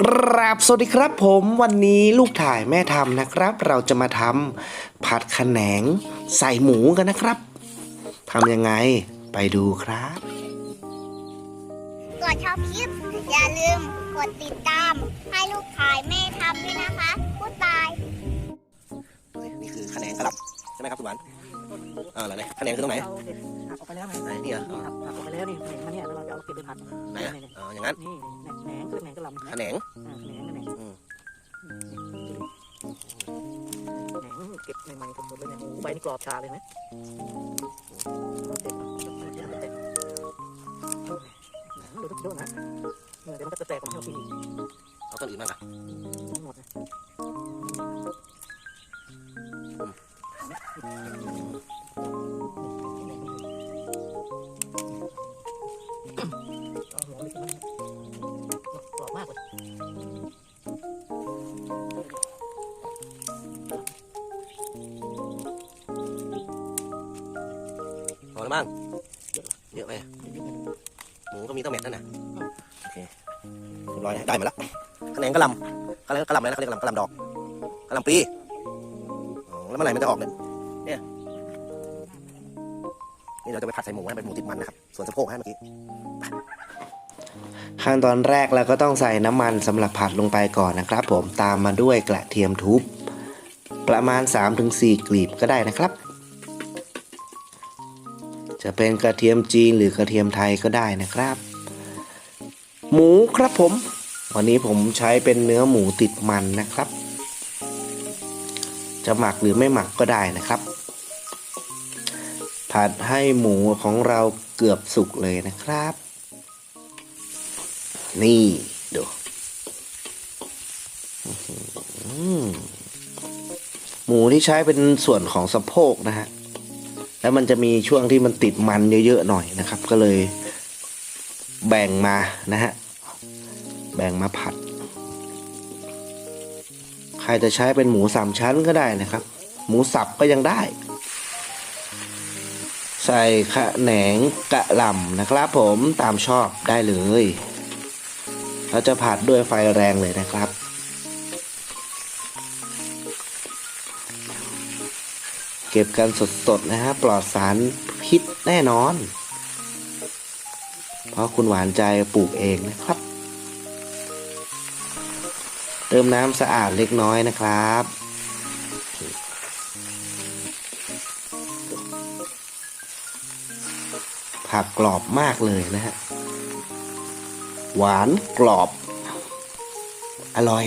กราบสวัสดีครับผมวันนี้ลูกถ่ายแม่ทำนะครับ เราจะมาทำผัดขะแหนงใส่หมูกันนะครับทำยังไงไปดูครับก่อนชอบคลิป อย่าลืมกดติดตาม ให้ลูกขายแม่ทำด้วยนะคะพูดบายนี่คือขะแหนงกระหล่ำใช่ไหมครับคุณหวานอ่าอะไรเนี่ยขะแหนงคือตรงไหนเราเด็ดหัก ออกไปแล้วไงไหนนี่เหรอนี่หักหักออกไปแล้วนี่แหนงมันเนี่ยแล้วเราจะเอาเก็บไปผัดไหนอะอ๋ออย่างนั้นนี่แหนงคือแหนงกระหลำขะแหนงอ่าแหนงแหนงแหนงอืมแหนงเก็บใหม่ๆสดๆเลยเนี่ยโอ้โหใบนี่กรอบชาเลยนะเด็ดเด็ดเด็ดดูทุกโยนนะเดี๋ยวมันก็จะแตกออกมาให้เรากินอีกเอาต้นอื่นบ้างอะทั้งหมดนะ แล้วบ้งเยอะไหมหมูก็มีตั้งเม็ดนั่นน่ะโอเคเรียบร้อยนะได้มาแล้วขะแหนกระลำกระลำกระลำอะไรนะเขาเรียกกระลำกระลำดอกกระลำปลีแล้วเมื่อไหร่มันจะออกเนี่ยเนี่ยนี่เราจะไปผัดใส่หมูนะเป็นหมูติดมันนะครับ ส่วนสะโพกให้เมื่อกี้ขั้นตอนแรกเราก็ต้องใส่น้ำมันสำหรับผัดลงไปก่อนนะครับ ผมตามมาด้วยกระเทียมทุบประมาณ 3-4 กลีบก็ได้นะครับ จะเป็นกระเทียมจีนหรือกระเทียมไทยก็ได้นะครับ หมูครับผม วันนี้ผมใช้เป็นเนื้อหมูติดมันนะครับ จะหมักหรือไม่หมักก็ได้นะครับ ผัดให้หมูของเราเกือบสุกเลยนะครับ นี่ดูหมูที่ใช้เป็นส่วนของสะโพกนะฮะ แล้วมันจะมีช่วงที่มันติดมันเยอะๆหน่อยนะครับ ก็เลยแบ่งมานะฮะแบ่งมาผัด ใครจะใช้เป็นหมูสามชั้นก็ได้นะครับ หมูสับก็ยังได้ ใส่ขะแหนงกะหล่ำนะครับผมตามชอบได้เลย เราจะผัดด้วยไฟแรงเลยนะครับ ก็บกันสดๆนะฮะปลอดสารพิษแน่นอน เพราะคุณหวานใจปลูกเองนะครับ เติมน้ำสะอาดเล็กน้อยนะครับ ผักกรอบมากเลยนะฮะ หวานกรอบ อร่อย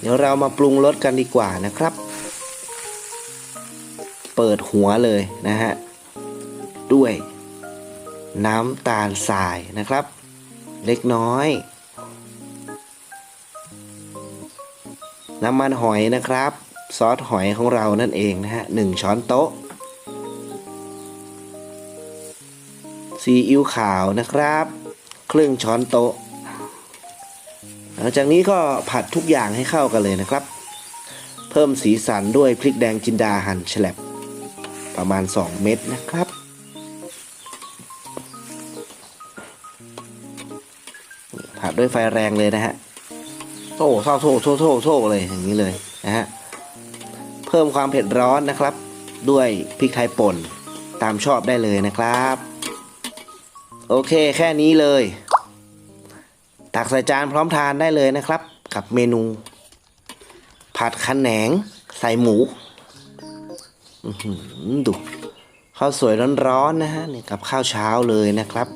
เดี๋ยวเรามาปรุงรสกันดีกว่านะครับ เปิดหัวเลยนะฮะ ด้วยน้ำตาลทรายนะครับ เล็กน้อย น้ำมันหอยนะครับ ซอสหอยของเรานั่นเองนะฮะหนึ่งช้อนโต๊ะซีอิ๊วขาวนะครับ ครึ่งช้อนโต๊ะ หลังจากนี้ก็ผัดทุกอย่างให้เข้ากันเลยนะครับ เพิ่มสีสันด้วยพริกแดงจินดาหั่นแฉลบประมาณ 2 เม็ดนะครับ ผัดด้วยไฟแรงเลยนะฮะโซ่เศร้โซ่โซ่โซ่โซ่เลยอย่างนี้เลยนะฮะเพิ่มความเผ็ดร้อนนะครับ ด้วยพริกไทยป่นตามชอบได้เลยนะครับ โอเคแค่นี้เลย ตักใส่จานพร้อมทานได้เลยนะครับ กับเมนู ผัดขะแหนงใส่หมูดูข้าวสวยร้อนๆนะฮะนี่กับข้าวเช้าเลยนะครับ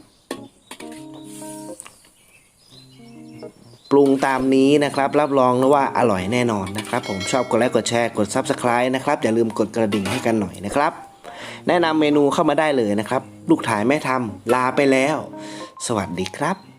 ปรุงตามนี้นะครับ รับรองนะว่าอร่อยแน่นอนนะครับ ผมชอบกดไลค์กดแชร์กด Subscribe นะครับ อย่าลืมกดกระดิ่งให้กันหน่อยนะครับ แนะนำเมนูเข้ามาได้เลยนะครับ ลูกถ่ายแม่ทำลาไปแล้ว สวัสดีครับ